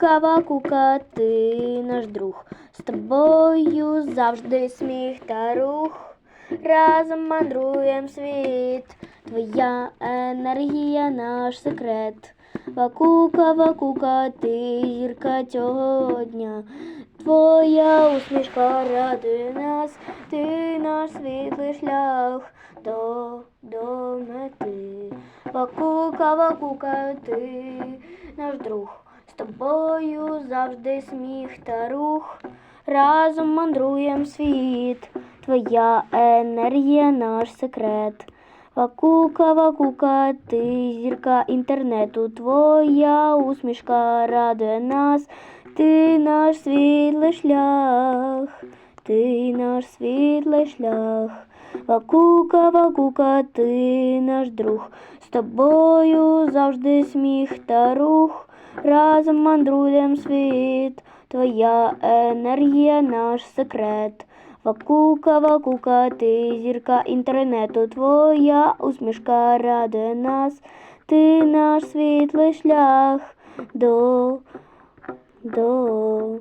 Вакука, вакука, ти наш друг. З тобою завжди сміх та рух. Разом мандруєм світ. Твоя енергія наш секрет. Вакука, вакука, ти зірка цього дня. Твоя усмішка радує нас, ти наш світлий шлях до, до мети. Вакука, вакука, ти наш друг. Тобою завжди сміх та рух. Разом мандруєм світ. Твоя енергія наш секрет. Вакука, вакука, ти зірка інтернету, твоя усмішка радує нас, ти наш світлий шлях, ти наш світлий шлях. Вакука, вакука, ти наш друг, з тобою завжди сміх та рух, разом мандруєм світ, твоя енергія наш секрет. Вакука, вакука, ти зірка інтернету, твоя усмішка радує нас, ти наш світлий шлях. До, до